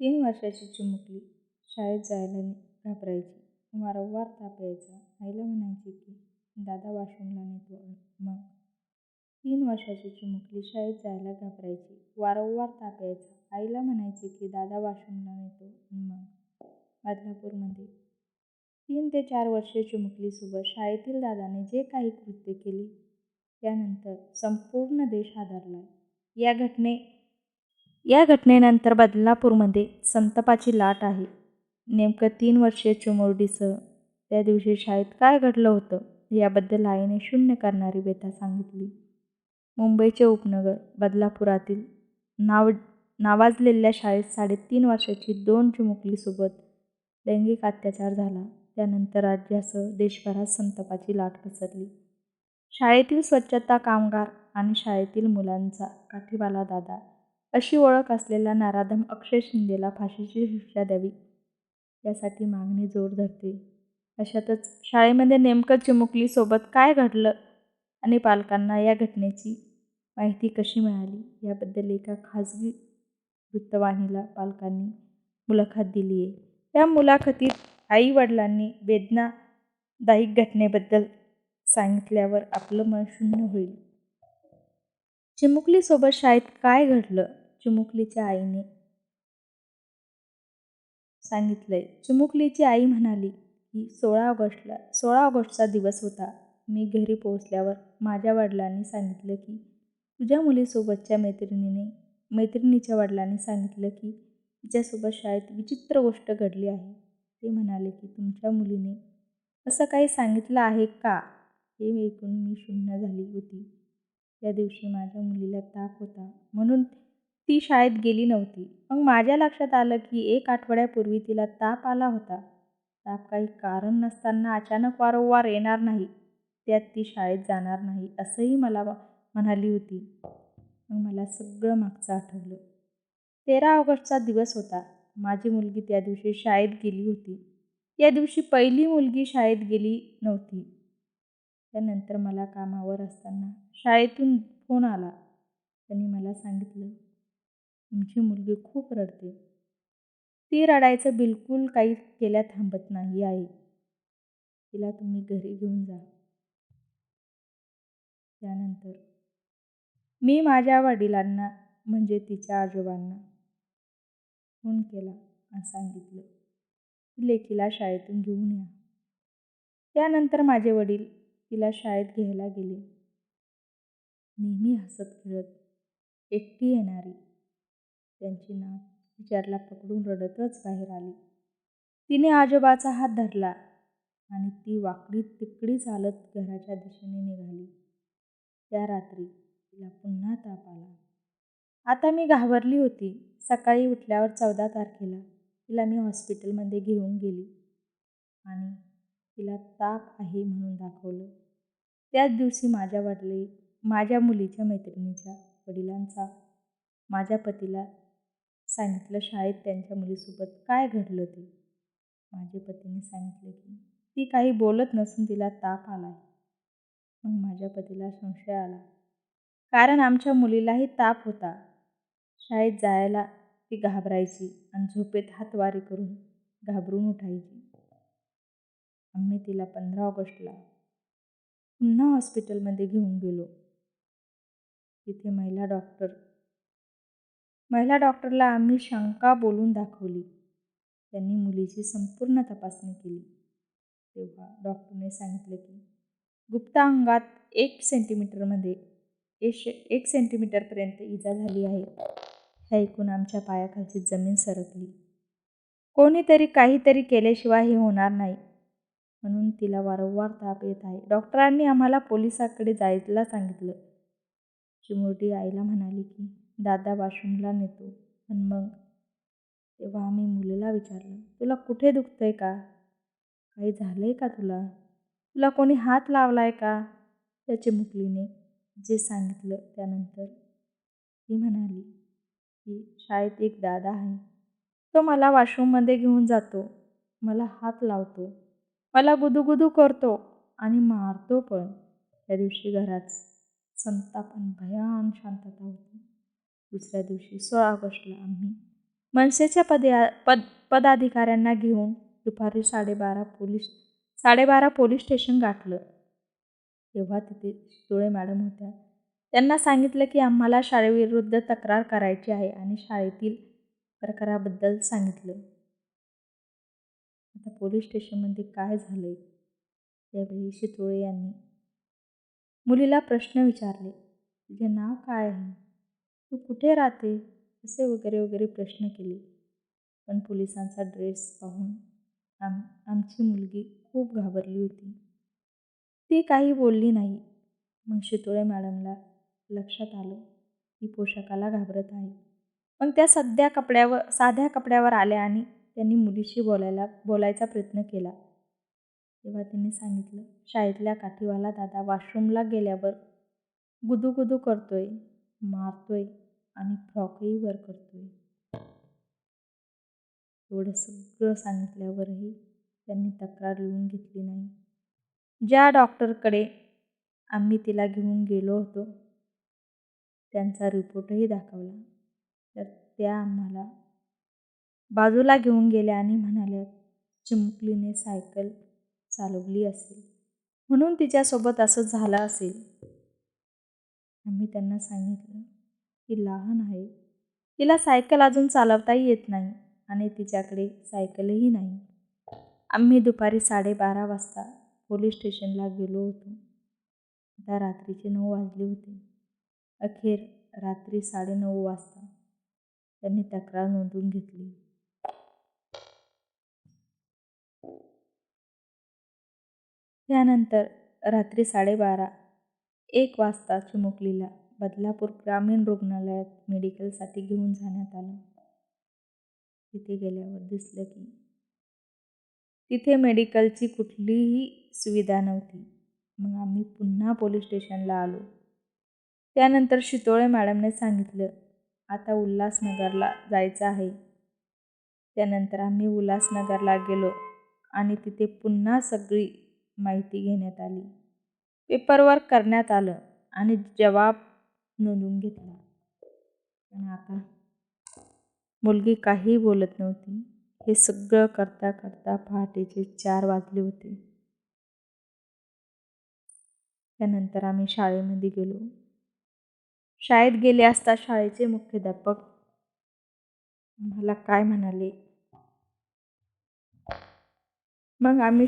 तीन वर्षाची चिमुकली शाळेत जायला घाबरायची. वारंवार ताप यायचा. आईला म्हणायची की दादा वॉशरूमला नेतो. मग तीन वर्षाची चिमुकली शाळेत जायला घाबरायची. वारंवार ताप यायचा. आईला म्हणायची की दादा वॉशरूमला नेतो. मग बदलापूरमध्ये तीन ते चार वर्षे चिमुकलीसोबत शाळेतील दादाने जे काही कृत्य केले त्यानंतर संपूर्ण देश हादरला या घटने या घटनेनंतर बदलापूरमध्ये संतापाची लाट आहे. नेमकं तीन वर्षीय चिमुरडीसह त्या दिवशी शाळेत काय घडलं होतं याबद्दल आईने शून्य करणारी व्यथा सांगितली. मुंबईचे उपनगर बदलापुरातील नाव नावाजलेल्या शाळेत साडेतीन वर्षाची दोन चुमुकलीसोबत लैंगिक अत्याचार झाला. त्यानंतर राज्यासह देशभरात संतापाची लाट पसरली. शाळेतील स्वच्छता कामगार आणि शाळेतील मुलांचा काठीवाला दादा अशी ओळख असलेला नाराधम अक्षय शिंदेला फाशीची शिक्षा द्यावी यासाठी मागणी जोर धरते अशातच शाळेमध्ये नेमकं चिमुकलीसोबत काय घडलं आणि पालकांना या घटनेची माहिती कशी मिळाली याबद्दल एका खाजगी वृत्तवाहिनीला पालकांनी मुलाखत दिली आहे या मुलाखतीत आई-वडिलांनी वेदनादायक घटनेबद्दल सांगितल्यावर आपलं मन शून्य होईल. चिमुकलीसोबत शाळेत काय घडलं? चिमुकलीच्या आईने सांगितलंय. चिमुकलीची आई म्हणाली की सोळा ऑगस्टला सोळा ऑगस्टचा दिवस होता. मी घरी पोहोचल्यावर माझ्या वडिलांनी सांगितलं की तुझ्या मुलीसोबतच्या मैत्रिणीने मैत्रिणीच्या वडिलांनी सांगितलं की तिच्यासोबत शाळेत विचित्र गोष्ट घडली आहे. ते म्हणाले की तुमच्या मुलीने असं काही सांगितलं आहे का? हे ऐकून मी शून्य झाली होती. त्या दिवशी माझ्या मुलीला ताप होता म्हणून ती शाळेत गेली नव्हती. मग माझ्या लक्षात आलं की एक आठवड्यापूर्वी तिला ताप आला होता. ताप काही कारण नसताना अचानक वारंवार येणार नाही. त्यात ती शाळेत जाणार नाही असंही मला म्हणाली होती. मग मला सगळं मागचं आठवलं. तेरा ऑगस्टचा दिवस होता. माझी मुलगी त्या दिवशी शाळेत गेली होती. या दिवशी पहिली मुलगी शाळेत गेली नव्हती. त्यानंतर मला कामावर असताना शाळेतून फोन आला. त्यांनी मला सांगितलं तुमची मुलगी खूप रडते ती रडायचं बिलकुल काही केल्या थांबत नाही आहे. तिला तुम्ही घरी घेऊन जा. त्यानंतर मी माझ्या वडिलांना म्हणजे तिच्या आजोबांना फोन केला आणि सांगितलं लेकीला शाळेतून घेऊन या. त्यानंतर माझे वडील तिला शाळेत घ्यायला गेले. नेहमी हसत-खेळत एकटी येणारी त्यांची नात विचारला पकडून रडतच बाहेर आली. तिने आजोबाचा हात धरला आणि ती वाकडी-तिकडी चालत घराच्या दिशेने निघाली. त्या रात्री तिला पुन्हा ताप आला. आता मी घाबरली होती. सकाळी उठल्यावर चौदा तारखेला तिला मी हॉस्पिटलमध्ये घेऊन गेली आणि तिला ताप आहे म्हणून दाखवलं. त्याच दिवशी माझ्या मुलीच्या मैत्रिणीच्या वडिलांचा माझ्या पतीला सांगितलं शाळेत त्यांच्या मुलीसोबत काय घडलं ते. माझ्या पतीने सांगितलं की ती काही बोलत नसून तिला ताप आला मग माझ्या पतीला संशय आला. कारण आमच्या मुलीलाही ताप होता. शाळेत जायला ती घाबरायची आणि झोपेत हातवारे करून घाबरून उठायची. आम्ही तिला पंधरा ऑगस्टला पुन्हा हॉस्पिटलमध्ये घेऊन गेलो. तिथे महिला डॉक्टर महिला डॉक्टरला आम्ही शंका बोलून दाखवली. त्यांनी मुलीची संपूर्ण तपासणी केली. तेव्हा डॉक्टरने सांगितलं की गुप्ता अंगात एक गुप्तांगात एक सेंटीमीटरपर्यंत इजा झाली आहे. हे ऐकून आमच्या पायाखालची जमीन सरकली. कोणीतरी काहीतरी केल्याशिवाय हे होणार नाही. म्हणून तिला वारंवार ताप येत आहे. डॉक्टरांनी आम्हाला पोलिसाकडे जायला सांगितलं. चिमुरडी आईला म्हणाली की दादा वॉशरूमला नेतो. पण मग? तेव्हा आम्ही मुलीला विचारलं तुला कुठे दुखतंय का? काही झालंय का तुला? तुला कोणी हात लावलाय का? त्या चिमुकलीने जे सांगितलं त्यानंतर ती म्हणाली की शाळेत एक दादा आहे. तो मला वॉशरूममध्ये घेऊन जातो. मला हात लावतो. मला गुदुगुदू करतो आणि मारतो पण. त्या दिवशी घरात संतापन भयान शांतता होती. दुसऱ्या दिवशी सोळा ऑगस्टला आम्ही मनसेच्या पदया पद पदाधिकाऱ्यांना घेऊन दुपारी साडेबारा पोलीस साडेबारा पोलीस स्टेशन गाठलं तेव्हा तिथे शितोळे मॅडम होत्या त्यांना सांगितलं की आम्हाला शाळेविरुद्ध तक्रार करायची आहे आणि शाळेतील प्रकाराबद्दल सांगितलं आता पोलीस स्टेशनमध्ये काय झालंय? त्यावेळी शितोळे यांनी मुलीला प्रश्न विचारले तुझे नाव काय आहे? तू कुठे राहते? असे वगैरे वगैरे प्रश्न केले. पण पोलिसांचा ड्रेस पाहून आम आमची मुलगी खूप घाबरली होती. ती काही बोलली नाही. मग शितोळे मॅडमला लक्षात आलं की पोशाखाला घाबरत आहे. मग त्या सध्या कपड्यावर साध्या कपड्यावर आल्या आणि त्यांनी मुलीशी बोलायला बोलायचा प्रयत्न केला. तेव्हा तिने सांगितलं शाळेतल्या काठीवाला दादा वॉशरूमला गेल्यावर गुदूगुदू करतोय मारतोय आणि फ्रॉकही वर करतोय. एवढं सगळं सांगितल्यावरही त्यांनी तक्रार लिहून घेतली नाही. ज्या डॉक्टरकडे आम्ही तिला घेऊन गेलो होतो त्यांचा रिपोर्टही दाखवला. तर त्या आम्हाला बाजूला घेऊन गेल्या आणि म्हणाल्या चिमुकलीने सायकल चालवली असेल. म्हणून तिच्यासोबत असं झालं असेल. आम्ही त्यांना सांगितलं की लहान आहे. तिला सायकल अजून चालवताही येत नाही आणि तिच्याकडे सायकलही नाही. आम्ही दुपारी साडेबारा वाजता पोलीस स्टेशनला गेलो होतो. आता रात्रीचे नऊ वाजले होते. अखेर रात्री साडेनऊ वाजता त्यांनी तक्रार नोंदवून घेतली. त्यानंतर रात्री साडेबारा एक वाजता चिमुकलीला बदलापूर ग्रामीण रुग्णालयात मेडिकलसाठी घेऊन जाण्यात आलं. तिथे गेल्यावर दिसलं की तिथे मेडिकलची कुठलीही सुविधा नव्हती. मग आम्ही पुन्हा पोलीस स्टेशनला आलो. त्यानंतर शितोळे मॅडमने सांगितलं आता उल्हासनगरला जायचं आहे. त्यानंतर आम्ही उल्हासनगरला गेलो आणि तिथे पुन्हा सगळी माहिती घेण्यात आली. पेपरवर्क करण्यात आलं आणि जबाब नोंदवून घेतला. पण आता मुलगी काही बोलत नव्हती. हे सगळं करता करता पहाटेचे चार वाजले होते. त्यानंतर आम्ही शाळेमध्ये गेलो. शाळेत गेले असता शाळेचे मुख्याध्यापक मला काय म्हणाले? मग आम्ही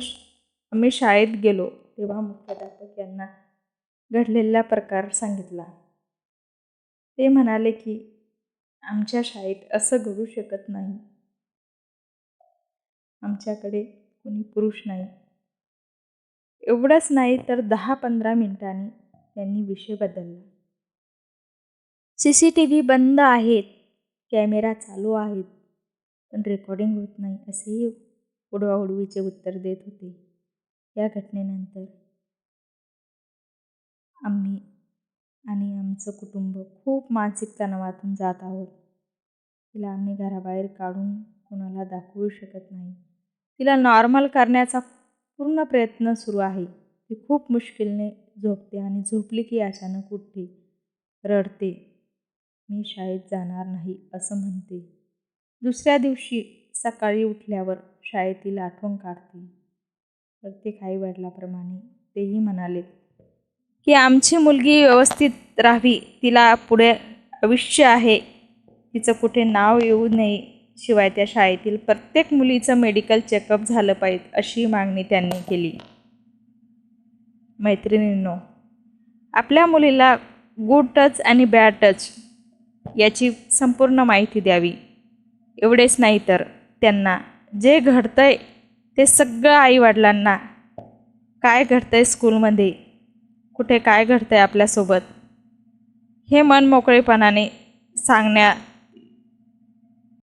आम्ही शाळेत गेलो तेव्हा मुख्याध्यापक यांना घडलेला प्रकार सांगितला. ते म्हणाले की आमच्या शाळेत असं घडू शकत नाही. आमच्याकडे कोणी पुरुष नाही. एवढंच नाही तर दहा पंधरा मिनिटांनी त्यांनी विषय बदलला. सी सी टी व्ही बंद आहेत कॅमेरा चालू आहेत पण रेकॉर्डिंग होत नाही असेही उडवाउडवीचे उत्तर देत होते. या घटनेनंतर आम्ही आणि आमचं कुटुंब खूप मानसिक तणावातून जात आहोत. तिला आम्ही घराबाहेर काढून कोणाला दाखवू शकत नाही. तिला नॉर्मल करण्याचा पूर्ण प्रयत्न सुरू आहे. ती खूप मुश्किलने झोपते आणि झोपली की अचानक उठते. रडते. मी शाळेत जाणार नाही असं म्हणते. दुसऱ्या दिवशी सकाळी उठल्यावर शाळेतील आठवण काढते. प्रत्येक आई वडिलाप्रमाणे तेही म्हणाले की आमची मुलगी व्यवस्थित राहावी. तिला पुढे आयुष्य आहे. तिचं कुठे नाव येऊ नये शिवाय त्या शाळेतील प्रत्येक मुलीचं मेडिकल चेकअप झालं पाहिजे अशी मागणी त्यांनी केली. मैत्रिणींनो आपल्या मुलीला गुड टच आणि बॅड टच याची संपूर्ण माहिती द्यावी. एवढेच नाही तर त्यांना जे घडतं आहे हे सगळं आईवडिलांना काय घडतं आहे स्कूलमध्ये? कुठे काय घडतं आहे आपल्यासोबत? हे मन मोकळेपणाने सांगण्या